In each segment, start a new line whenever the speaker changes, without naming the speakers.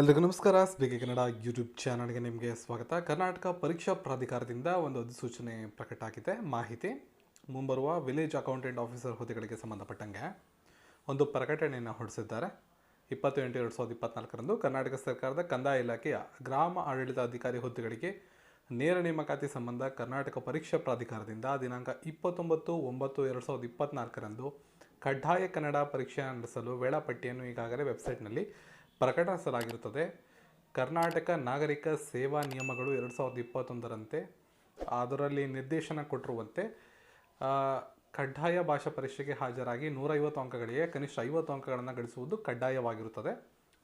ಎಲ್ರಿಗೂ ನಮಸ್ಕಾರ. Speaking Kannada YouTube ಚಾನಲ್ಗೆ ನಿಮಗೆ ಸ್ವಾಗತ. ಕರ್ನಾಟಕ ಪರೀಕ್ಷಾ ಪ್ರಾಧಿಕಾರದಿಂದ ಒಂದು ಅಧಿಸೂಚನೆ ಪ್ರಕಟ ಆಗಿದೆ. ಮಾಹಿತಿ, ಮುಂಬರುವ ವಿಲೇಜ್ ಅಕೌಂಟೆಂಟ್ ಆಫೀಸರ್ ಹುದ್ದೆಗಳಿಗೆ ಸಂಬಂಧಪಟ್ಟಂಗೆ ಒಂದು ಪ್ರಕಟಣೆಯನ್ನು ಹೊರಡಿಸಿದ್ದಾರೆ. ಇಪ್ಪತ್ತು ಎಂಟು ಎರಡು ಸಾವಿರದ ಇಪ್ಪತ್ನಾಲ್ಕರಂದು ಕರ್ನಾಟಕ ಸರ್ಕಾರದ ಕಂದಾಯ ಇಲಾಖೆಯ ಗ್ರಾಮ ಆಡಳಿತ ಅಧಿಕಾರಿ ಹುದ್ದೆಗಳಿಗೆ ನೇರ ನೇಮಕಾತಿ ಸಂಬಂಧ ಕರ್ನಾಟಕ ಪರೀಕ್ಷಾ ಪ್ರಾಧಿಕಾರದಿಂದ ದಿನಾಂಕ ಇಪ್ಪತ್ತೊಂಬತ್ತು ಒಂಬತ್ತು ಎರಡು ಸಾವಿರದ ಇಪ್ಪತ್ನಾಲ್ಕರಂದು ಕಡ್ಡಾಯ ಕನ್ನಡ ಪರೀಕ್ಷೆ ನಡೆಸಲು ವೇಳಾಪಟ್ಟಿಯನ್ನು ಈಗಾಗಲೇ ವೆಬ್ಸೈಟ್ನಲ್ಲಿ ಪ್ರಕಟಿಸಲಾಗಿರುತ್ತದೆ. ಕರ್ನಾಟಕ ನಾಗರಿಕ ಸೇವಾ ನಿಯಮಗಳು ಎರಡು ಸಾವಿರದ ಇಪ್ಪತ್ತೊಂದರಂತೆ ಅದರಲ್ಲಿ ನಿರ್ದೇಶನ ಕೊಟ್ಟಿರುವಂತೆ ಕಡ್ಡಾಯ ಭಾಷಾ ಪರೀಕ್ಷೆಗೆ ಹಾಜರಾಗಿ ನೂರೈವತ್ತು ಅಂಕಗಳಿಗೆ ಕನಿಷ್ಠ ಐವತ್ತು ಅಂಕಗಳನ್ನು ಗಳಿಸುವುದು ಕಡ್ಡಾಯವಾಗಿರುತ್ತದೆ.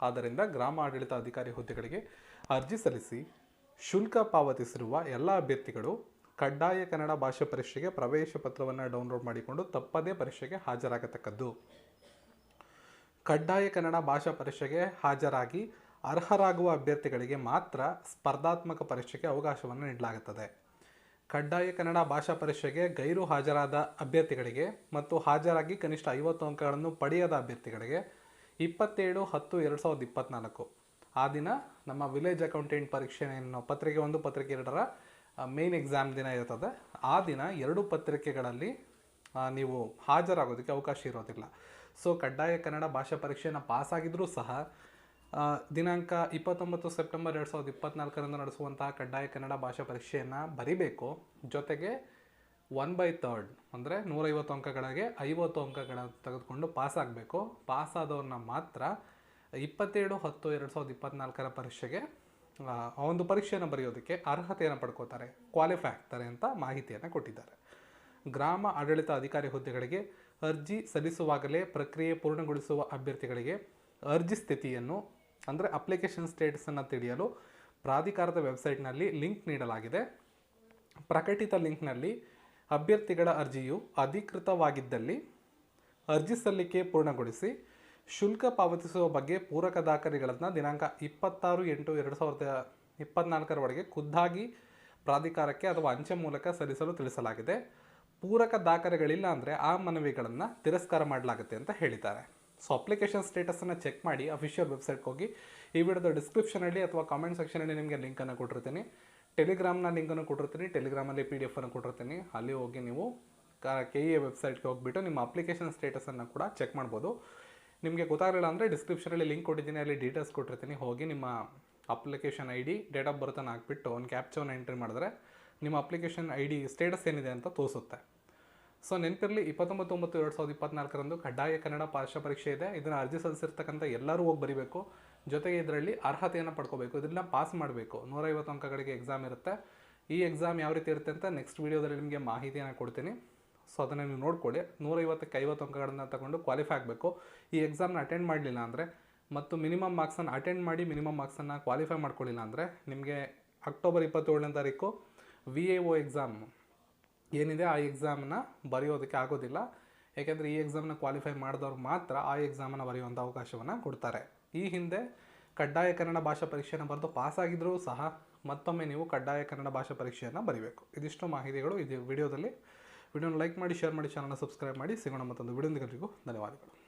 ಆದ್ದರಿಂದ ಗ್ರಾಮ ಆಡಳಿತ ಅಧಿಕಾರಿ ಹುದ್ದೆಗಳಿಗೆ ಅರ್ಜಿ ಸಲ್ಲಿಸಿ ಶುಲ್ಕ ಪಾವತಿಸಿರುವ ಎಲ್ಲ ಅಭ್ಯರ್ಥಿಗಳು ಕಡ್ಡಾಯ ಕನ್ನಡ ಭಾಷಾ ಪರೀಕ್ಷೆಗೆ ಪ್ರವೇಶ ಪತ್ರವನ್ನು ಡೌನ್ಲೋಡ್ ಮಾಡಿಕೊಂಡು ತಪ್ಪದೇ ಪರೀಕ್ಷೆಗೆ ಹಾಜರಾಗತಕ್ಕದ್ದು. ಕಡ್ಡಾಯ ಕನ್ನಡ ಭಾಷಾ ಪರೀಕ್ಷೆಗೆ ಹಾಜರಾಗಿ ಅರ್ಹರಾಗುವ ಅಭ್ಯರ್ಥಿಗಳಿಗೆ ಮಾತ್ರ ಸ್ಪರ್ಧಾತ್ಮಕ ಪರೀಕ್ಷೆಗೆ ಅವಕಾಶವನ್ನು ನೀಡಲಾಗುತ್ತದೆ. ಕಡ್ಡಾಯ ಕನ್ನಡ ಭಾಷಾ ಪರೀಕ್ಷೆಗೆ ಗೈರು ಹಾಜರಾದ ಅಭ್ಯರ್ಥಿಗಳಿಗೆ ಮತ್ತು ಹಾಜರಾಗಿ ಕನಿಷ್ಠ ಐವತ್ತು ಅಂಕಗಳನ್ನು ಪಡೆಯದ ಅಭ್ಯರ್ಥಿಗಳಿಗೆ ಇಪ್ಪತ್ತೇಳು, ಹತ್ತು, ಎರಡು ಸಾವಿರದ ಇಪ್ಪತ್ತ್ನಾಲ್ಕು ಆ ದಿನ ನಮ್ಮ ವಿಲೇಜ್ ಅಕೌಂಟೆಂಟ್ ಪರೀಕ್ಷೆ ಏನು? ಪತ್ರಿಕೆ ಒಂದು, ಪತ್ರಿಕೆ ಎರಡರ ಮೇನ್ ಎಕ್ಸಾಮ್ ದಿನ ಇರ್ತದೆ. ಆ ದಿನ ಎರಡು ಪತ್ರಿಕೆಗಳಲ್ಲಿ ನೀವು ಹಾಜರಾಗೋದಕ್ಕೆ ಅವಕಾಶ ಇರೋದಿಲ್ಲ. ಸೊ ಕಡ್ಡಾಯ ಕನ್ನಡ ಭಾಷಾ ಪರೀಕ್ಷೆಯನ್ನು ಪಾಸ್ ಆಗಿದ್ರೂ ಸಹ ದಿನಾಂಕ ಇಪ್ಪತ್ತೊಂಬತ್ತು ಸೆಪ್ಟೆಂಬರ್ ಎರಡು ಸಾವಿರದ ಇಪ್ಪತ್ನಾಲ್ಕರಂದು ನಡೆಸುವಂತಹ ಕಡ್ಡಾಯ ಕನ್ನಡ ಭಾಷಾ ಪರೀಕ್ಷೆಯನ್ನು ಬರಿಬೇಕು. ಜೊತೆಗೆ ಒನ್ ಬೈ ತರ್ಡ್ ಅಂದರೆ ನೂರೈವತ್ತು ಅಂಕಗಳಿಗೆ ಐವತ್ತು ಅಂಕಗಳನ್ನು ತೆಗೆದುಕೊಂಡು ಪಾಸ್ ಆಗಬೇಕು ಪಾಸ್ ಆದವ್ರನ್ನ ಮಾತ್ರ ಇಪ್ಪತ್ತೇಳು ಹತ್ತು ಎರಡು ಸಾವಿರದ ಇಪ್ಪತ್ನಾಲ್ಕರ ಪರೀಕ್ಷೆಗೆ, ಆ, ಒಂದು ಪರೀಕ್ಷೆಯನ್ನು ಬರೆಯೋದಕ್ಕೆ ಅರ್ಹತೆಯನ್ನು ಪಡ್ಕೋತಾರೆ ಕ್ವಾಲಿಫೈ ಆಗ್ತಾರೆ ಅಂತ ಮಾಹಿತಿಯನ್ನು ಕೊಟ್ಟಿದ್ದಾರೆ. ಗ್ರಾಮ ಆಡಳಿತ ಅಧಿಕಾರಿ ಹುದ್ದೆಗಳಿಗೆ ಅರ್ಜಿ ಸಲ್ಲಿಸುವಾಗಲೇ ಪ್ರಕ್ರಿಯೆ ಪೂರ್ಣಗೊಳಿಸುವ ಅಭ್ಯರ್ಥಿಗಳಿಗೆ ಅರ್ಜಿ ಸ್ಥಿತಿಯನ್ನು, ಅಂದರೆ ಅಪ್ಲಿಕೇಶನ್ ಸ್ಟೇಟಸನ್ನು ತಿಳಿಯಲು ಪ್ರಾಧಿಕಾರದ ವೆಬ್ಸೈಟ್ನಲ್ಲಿ ಲಿಂಕ್ ನೀಡಲಾಗಿದೆ. ಪ್ರಕಟಿತ ಲಿಂಕ್ನಲ್ಲಿ ಅಭ್ಯರ್ಥಿಗಳ ಅರ್ಜಿಯು ಅಧಿಕೃತವಾಗಿದ್ದಲ್ಲಿ ಅರ್ಜಿ ಸಲ್ಲಿಕೆ ಪೂರ್ಣಗೊಳಿಸಿ ಶುಲ್ಕ ಪಾವತಿಸುವ ಬಗ್ಗೆ ಪೂರಕ ದಾಖಲೆಗಳನ್ನು ದಿನಾಂಕ ಇಪ್ಪತ್ತಾರು ಎಂಟು ಎರಡು ಸಾವಿರದ ಇಪ್ಪತ್ನಾಲ್ಕರವರೆಗೆ ಖುದ್ದಾಗಿ ಪ್ರಾಧಿಕಾರಕ್ಕೆ ಅಥವಾ ಅಂಚೆ ಮೂಲಕ ಸಲ್ಲಿಸಲು ತಿಳಿಸಲಾಗಿದೆ. ಪೂರಕ ದಾಖಲೆಗಳಿಲ್ಲ ಅಂದರೆ ಆ ಮನವಿಗಳನ್ನು ತಿರಸ್ಕಾರ ಮಾಡಲಾಗುತ್ತೆ ಅಂತ ಹೇಳಿದ್ದಾರೆ. ಸೊ ಅಪ್ಲಿಕೇಶನ್ ಸ್ಟೇಟಸನ್ನು ಚೆಕ್ ಮಾಡಿ ಅಫಿಷಿಯಲ್ ವೆಬ್ಸೈಟ್ಗೆ ಹೋಗಿ ಈ ವಿಡಿಯೋದ ಡಿಸ್ಕ್ರಿಪ್ಷನಲ್ಲಿ ಅಥವಾ ಕಾಮೆಂಟ್ ಸೆಕ್ಷನಲ್ಲಿ ನಿಮಗೆ ಲಿಂಕನ್ನು ಕೊಟ್ಟಿರ್ತೀನಿ. ಟೆಲಿಗ್ರಾಮ್ನ ಲಿಂಕನ್ನು ಕೊಟ್ಟಿರ್ತೀನಿ. ಟೆಲಿಗ್ರಾಮಲ್ಲಿ ಪಿ ಡಿ ಎಫನ್ನು ಕೊಟ್ಟಿರ್ತೀನಿ. ಅಲ್ಲಿ ಹೋಗಿ ನೀವು ಕೆ ಇ ಎ ವೆಬ್ಸೈಟ್ಗೆ ಹೋಗ್ಬಿಟ್ಟು ನಿಮ್ಮ ಅಪ್ಲಿಕೇಶನ್ ಸ್ಟೇಟಸನ್ನು ಕೂಡ ಚೆಕ್ ಮಾಡ್ಬೋದು. ನಿಮಗೆ ಗೊತ್ತಾಗಲಿಲ್ಲ ಅಂದರೆ ಡಿಸ್ಕ್ರಿಪ್ಷನಲ್ಲಿ ಲಿಂಕ್ ಕೊಟ್ಟಿದ್ದೀನಿ, ಅಲ್ಲಿ ಡೀಟೇಲ್ಸ್ ಕೊಟ್ಟಿರ್ತೀನಿ. ಹೋಗಿ ನಿಮ್ಮ application I D date of ಬರ್ತನ್ನು ಹಾಕ್ಬಿಟ್ಟು ಒಂದು ಕ್ಯಾಪ್ಚವನ್ನು ಎಂಟ್ರಿ ಮಾಡಿದ್ರೆ ನಿಮ್ಮ ಅಪ್ಲಿಕೇಶನ್ ಐ ಡಿ ಸ್ಟೇಟಸ್ ಏನಿದೆ ಅಂತ ತೋರಿಸುತ್ತೆ. ಸೊ ನೆನಪಿರಲಿ ಇಪ್ಪತ್ತೊಂಬತ್ತು ಒಂಬತ್ತು ಎರಡು ಸಾವಿರದ ಇಪ್ಪತ್ನಾಲ್ಕರಂದು ಕಡ್ಡಾಯ ಕನ್ನಡ ಪಾರ್ಶ್ವ ಪರೀಕ್ಷೆ ಇದೆ. ಇದನ್ನು ಅರ್ಜಿ ಸಲ್ಲಿಸಿರ್ತಕ್ಕಂಥ ಎಲ್ಲರೂ ಹೋಗಿ ಬರೀಬೇಕು. ಜೊತೆಗೆ ಇದರಲ್ಲಿ ಅರ್ಹತೆಯನ್ನು ಪಡ್ಕೋಬೇಕು. ಇದನ್ನ ಪಾಸ್ ಮಾಡಬೇಕು. ನೂರೈವತ್ತು ಅಂಕಗಳಿಗೆ ಎಕ್ಸಾಮ್ ಇರುತ್ತೆ. ಈ ಎಕ್ಸಾಮ್ ಯಾವ ರೀತಿ ಇರುತ್ತೆ ಅಂತ ನೆಕ್ಸ್ಟ್ ವೀಡಿಯೋದಲ್ಲಿ ನಿಮಗೆ ಮಾಹಿತಿಯನ್ನು ಕೊಡ್ತೀನಿ. ಸೊ ಅದನ್ನು ನೀವು ನೋಡ್ಕೊಳ್ಳಿ. ನೂರೈವತ್ತಕ್ಕೆ ಐವತ್ತು ಅಂಕಗಳನ್ನು ತಗೊಂಡು ಕ್ವಾಲಿಫೈ ಆಗಬೇಕು. ಈ ಎಕ್ಸಾಮ್ನ ಅಟೆಂಡ್ ಮಾಡಲಿಲ್ಲ ಅಂದರೆ, ಮತ್ತು ಮಿನಿಮಮ್ ಮಾರ್ಕ್ಸನ್ನು ಅಟೆಂಡ್ ಮಾಡಿ ಮಿನಿಮಮ್ ಮಾರ್ಕ್ಸನ್ನು ಕ್ವಾಲಿಫೈ ಮಾಡ್ಕೊಳ್ಳಿಲ್ಲ ಅಂದರೆ, ನಿಮಗೆ ಅಕ್ಟೋಬರ್ ಇಪ್ಪತ್ತೇಳನೇ ತಾರೀಕು ವಿ ಎ ಓ ಎಕ್ಸಾಮ್ ಏನಿದೆ ಆ ಎಕ್ಸಾಮ್ನ ಬರೆಯೋದಕ್ಕೆ ಆಗೋದಿಲ್ಲ. ಯಾಕೆಂದರೆ ಈ ಎಕ್ಸಾಮ್ನ ಕ್ವಾಲಿಫೈ ಮಾಡಿದವ್ರು ಮಾತ್ರ ಆ ಎಕ್ಸಾಮನ್ನು ಬರೆಯುವಂಥ ಅವಕಾಶವನ್ನು ಕೊಡ್ತಾರೆ. ಈ ಹಿಂದೆ ಕಡ್ಡಾಯ ಕನ್ನಡ ಭಾಷಾ ಪರೀಕ್ಷೆಯನ್ನು ಬರೆದು ಪಾಸ್ ಆಗಿದ್ರೂ ಸಹ ಮತ್ತೊಮ್ಮೆ ನೀವು ಕಡ್ಡಾಯ ಕನ್ನಡ ಭಾಷಾ ಪರೀಕ್ಷೆಯನ್ನು ಬರೀಬೇಕು. ಇದಿಷ್ಟು ಮಾಹಿತಿಗಳು ಇದು ವಿಡಿಯೋದಲ್ಲಿ. ವಿಡಿಯೋನ ಲೈಕ್ ಮಾಡಿ ಶೇರ್ ಮಾಡಿ ಚಾನಲ್ನ ಸಬ್ಸ್ಕ್ರೈಬ್ ಮಾಡಿ. ಸಿಗೋಣ ಮತ್ತೊಂದು ವಿಡಿಯೋದಿಗೂ ಧನ್ಯವಾದಗಳು.